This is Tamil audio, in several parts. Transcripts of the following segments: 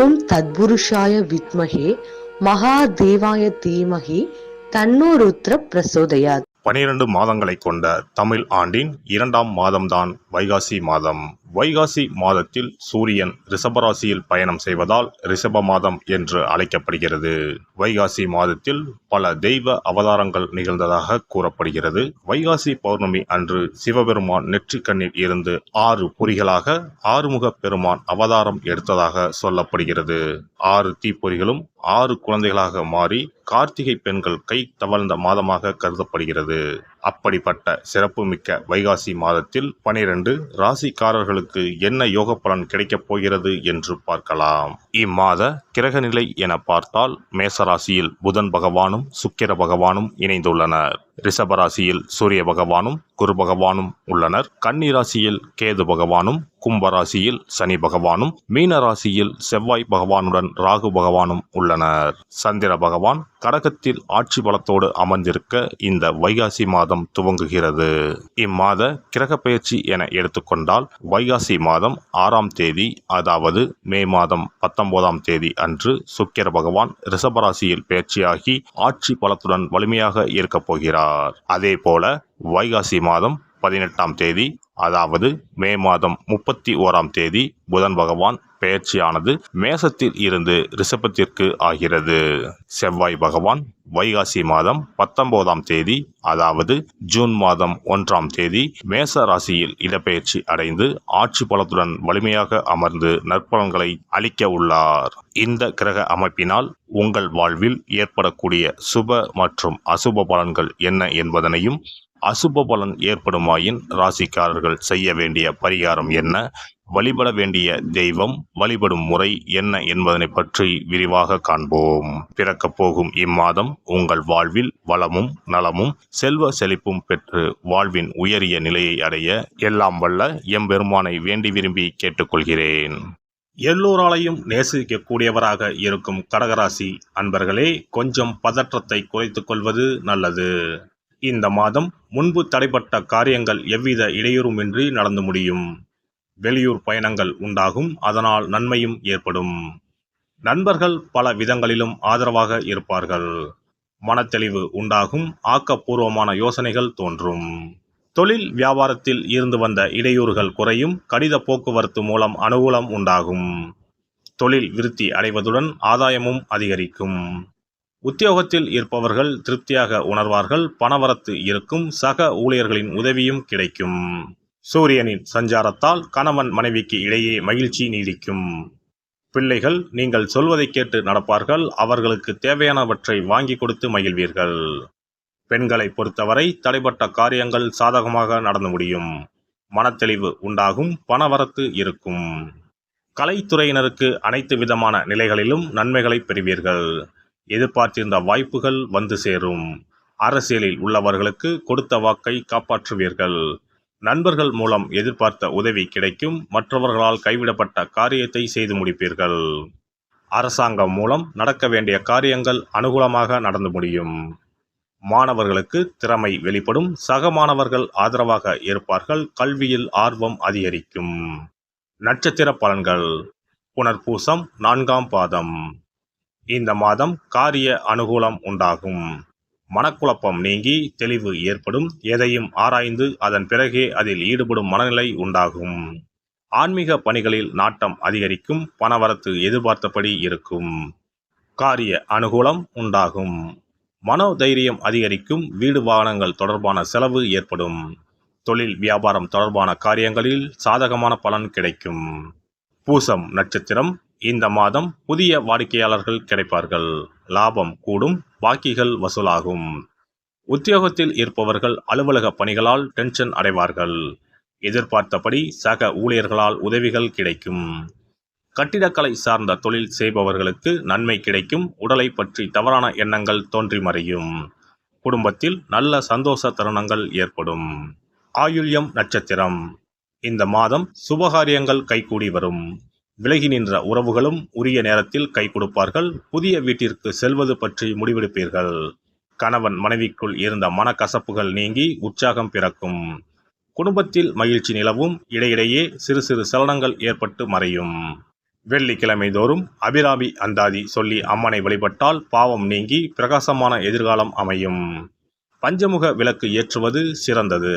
ஓம் தத்புருஷாய வித்மகே மகாதேவாய தீமகி தன்னோ ருத்ர பிரசோதயாத். பனிரெண்டு மாதங்களை கொண்ட தமிழ் ஆண்டின் இரண்டாம் மாதம்தான் வைகாசி மாதம். வைகாசி மாதத்தில் சூரியன் ரிஷபராசியில் பயணம் செய்வதால் ரிஷப மாதம் என்று அழைக்கப்படுகிறது. வைகாசி மாதத்தில் பல தெய்வ அவதாரங்கள் நிகழ்ந்ததாக கூறப்படுகிறது. வைகாசி பௌர்ணமி அன்று சிவபெருமான் நெற்றிக்கண்ணில் இருந்து ஆறு பொறிகளாக ஆறுமுக பெருமான் அவதாரம் எடுத்ததாக சொல்லப்படுகிறது. ஆறு தீப்பொறிகளும் ஆறு குழந்தைகளாக மாறி கார்த்திகை பெண்கள் கை தவழ்ந்த மாதமாக கருதப்படுகிறது. அப்படிப்பட்ட சிறப்புமிக்க வைகாசி மாதத்தில் பனிரெண்டு ராசிக்காரர்களுக்கு என்ன யோக பலன் கிடைக்கப் போகிறது என்று பார்க்கலாம். இம்மாத கிரகநிலை என பார்த்தால் மேசராசியில் புதன் பகவானும் சுக்கிர பகவானும் இணைந்துள்ளனர். ரிஷபராசியில் சூரிய பகவானும் குரு பகவானும் உள்ளனர். கன்னிராசியில் கேது பகவானும் கும்பராசியில் சனி பகவானும் மீனராசியில் செவ்வாய் பகவானுடன் ராகு பகவானும் உள்ளனர். சந்திர பகவான் கடகத்தில் ஆட்சி பலத்தோடு அமர்ந்திருக்க இந்த வைகாசி மாதம் துவங்குகிறது. இம்மாத கிரக பயிற்சி என எடுத்துக்கொண்டால் வைகாசி மாதம் ஆறாம் தேதி அதாவது மே மாதம் பத்தொன்பதாம் தேதி அன்று சுக்கிர பகவான் ரிஷபராசியில் பயிற்சியாகி ஆட்சி பலத்துடன் வலிமையாக இருக்கப் போகிறார். அதே போல வைகாசி மாதம் பதினெட்டாம் தேதி அதாவது மே மாதம் முப்பத்தி ஓராம் தேதி புதன் பகவான் பெயர்ச்சியானது மேசத்தில் இருந்து ரிஷபத்திற்கு ஆகிறது. செவ்வாய் பகவான் வைகாசி மாதம் பத்தொன்பதாம் தேதி அதாவது ஜூன் மாதம் ஒன்றாம் தேதி மேச ராசியில் இடப்பெயர்ச்சி அடைந்து ஆட்சி பலத்துடன் வலிமையாக அமர்ந்து நற்பலன்களை அளிக்க உள்ளார். இந்த கிரக அமைப்பினால் உங்கள் வாழ்வில் ஏற்படக்கூடிய சுப மற்றும் அசுப பலன்கள் என்ன என்பதனையும் அசுப பலன் ஏற்படுமாயின் ராசிக்காரர்கள் செய்ய வேண்டிய பரிகாரம் என்ன? வழிபட வேண்டிய தெய்வம் வழிபடும் முறை என்ன என்பதனை பற்றி விரிவாக காண்போம். பிறக்கப் போகும் இம்மாதம் உங்கள் வாழ்வில் வளமும் நலமும் செல்வ செழிப்பும் பெற்று வாழ்வின் உயரிய நிலையை அடைய எல்லாம் வல்ல எம்பெருமானை வேண்டி விரும்பி கேட்டுக்கொள்கிறேன். எல்லோராலையும் நேசிக்கக்கூடியவராக இருக்கும் கடகராசி அன்பர்களே கொஞ்சம் பதற்றத்தை குறைத்துக் கொள்வது நல்லது. இந்த மாதம் முன்பு தடைப்பட்ட காரியங்கள் எவ்வித இடையூறுமின்றி நடந்து முடியும். வெளியூர் பயணங்கள் உண்டாகும் அதனால் நன்மையும் ஏற்படும். நண்பர்கள் பல விதங்களிலும் ஆதரவாக இருப்பார்கள். மனத்தெளிவு உண்டாகும் ஆக்கப்பூர்வமான யோசனைகள் தோன்றும். தொழில் வியாபாரத்தில் இருந்து வந்த இடையூறுகள் குறையும் கடித போக்குவரத்து மூலம் அனுகூலம் உண்டாகும். தொழில் விருத்தி அடைவதுடன் ஆதாயமும் அதிகரிக்கும். உத்தியோகத்தில் இருப்பவர்கள் திருப்தியாக உணர்வார்கள் பணவரத்து இருக்கும் சக ஊழியர்களின் உதவியும் கிடைக்கும். சூரியனின் சஞ்சாரத்தால் கணவன் மனைவிக்கு இடையே மகிழ்ச்சி நீடிக்கும். பிள்ளைகள் நீங்கள் சொல்வதை கேட்டு நடப்பார்கள் அவர்களுக்கு தேவையானவற்றை வாங்கி கொடுத்து மகிழ்வீர்கள். பெண்களை பொறுத்தவரை தடைப்பட்ட காரியங்கள் சாதகமாக நடந்து முடியும். மனத்தெளிவு உண்டாகும் பணவரத்து இருக்கும். கலைத்துறையினருக்கு அனைத்து விதமான நிலைகளிலும் நன்மைகளை பெறுவீர்கள். எதிர்பார்த்திருந்த வாய்ப்புகள் வந்து சேரும். அரசியலில் உள்ளவர்களுக்கு கொடுத்த வாக்கை காப்பாற்றுவீர்கள். நண்பர்கள் மூலம் எதிர்பார்த்த உதவி கிடைக்கும். மற்றவர்களால் கைவிடப்பட்ட காரியத்தை செய்து முடிப்பீர்கள். அரசாங்கம் மூலம் நடக்க வேண்டிய காரியங்கள் அனுகூலமாக நடந்து முடியும். மாணவர்களுக்கு திறமை வெளிப்படும். சக மாணவர்கள் ஆதரவாக இருப்பார்கள். கல்வியில் ஆர்வம் அதிகரிக்கும். நட்சத்திர பலன்கள். புனர்பூசம் நான்காம் பாதம். இந்த மாதம் காரிய அனுகூலம் உண்டாகும். மனக்குழப்பம் நீங்கி தெளிவு ஏற்படும். எதையும் ஆராய்ந்து அதன் பிறகே அதில் ஈடுபடும் மனநிலை உண்டாகும். ஆன்மீக பணிகளில் நாட்டம் அதிகரிக்கும். பணவரத்து எதிர்பார்த்தபடி இருக்கும். காரிய அனுகூலம் உண்டாகும். மனோதைரியம் அதிகரிக்கும். வீடு வாகனங்கள் தொடர்பான செலவு ஏற்படும். தொழில் வியாபாரம் தொடர்பான காரியங்களில் சாதகமான பலன் கிடைக்கும். பூசம் நட்சத்திரம் இந்த மாதம் புதிய வாடிக்கையாளர்கள் கிடைப்பார்கள். லாபம் கூடும் பாக்கிகள் வசூலாகும். உத்தியோகத்தில் இருப்பவர்கள் அலுவலக பணிகளால் டென்ஷன் அடைவார்கள். எதிர்பார்த்தபடி சக ஊழியர்களால் உதவிகள் கிடைக்கும். கட்டிடக்கலை சார்ந்த தொழில் செய்பவர்களுக்கு நன்மை கிடைக்கும். உடலை பற்றி தவறான எண்ணங்கள் தோன்றி மறையும் குடும்பத்தில் நல்ல சந்தோஷ தருணங்கள் ஏற்படும். ஆயுள்யம் நட்சத்திரம். இந்த மாதம் சுபகாரியங்கள் கைகூடி வரும். விலகி நின்ற உறவுகளும் உரிய நேரத்தில் கை கொடுப்பார்கள். புதிய வீட்டிற்கு செல்வது பற்றி முடிவெடுப்பீர்கள். கணவன் மனைவிக்குள் இருந்த மனக்கசப்புகள் நீங்கி உற்சாகம் பிறக்கும். குடும்பத்தில் மகிழ்ச்சி நிலவும். இடையிடையே சிறு சிறு சலனங்கள் ஏற்பட்டு மறையும். வெள்ளிக்கிழமை தோறும் அபிராமி அந்தாதி சொல்லி அம்மனை வழிபட்டால் பாவம் நீங்கி பிரகாசமான எதிர்காலம் அமையும். பஞ்சமுக விளக்கு ஏற்றுவது சிறந்தது.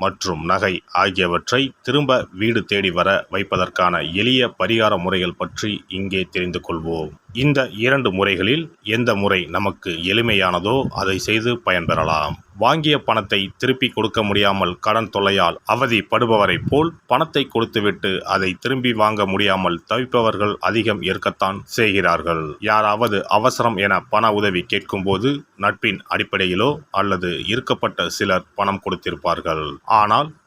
மற்றும் நகை ஆகியவற்றை திரும்ப வீடு தேடி வர வைப்பதற்கான எளிய பரிகார முறைகள் பற்றி இங்கே தெரிந்து கொள்வோம். இந்த இரண்டு முறைகளில் எந்த முறை நமக்கு எளிமையானதோ அதை செய்து பயன்பெறலாம் வாங்கிய பணத்தை திருப்பி கொடுக்க முடியாமல் கடன் தொல்லையால் அவதிப்படுபவரைப் போல் பணத்தை கொடுத்துவிட்டு அதை திரும்பி வாங்க முடியாமல் தவிப்பவர்கள் அதிகம் இருக்கத்தான் செய்கிறார்கள். யாராவது அவசரம் என பண உதவி கேட்கும்போது நட்பின் அடிப்படையிலோ அல்லது இருக்கப்பட்ட சிலர் பணம் கொடுத்திருப்பார்கள். ஆனால்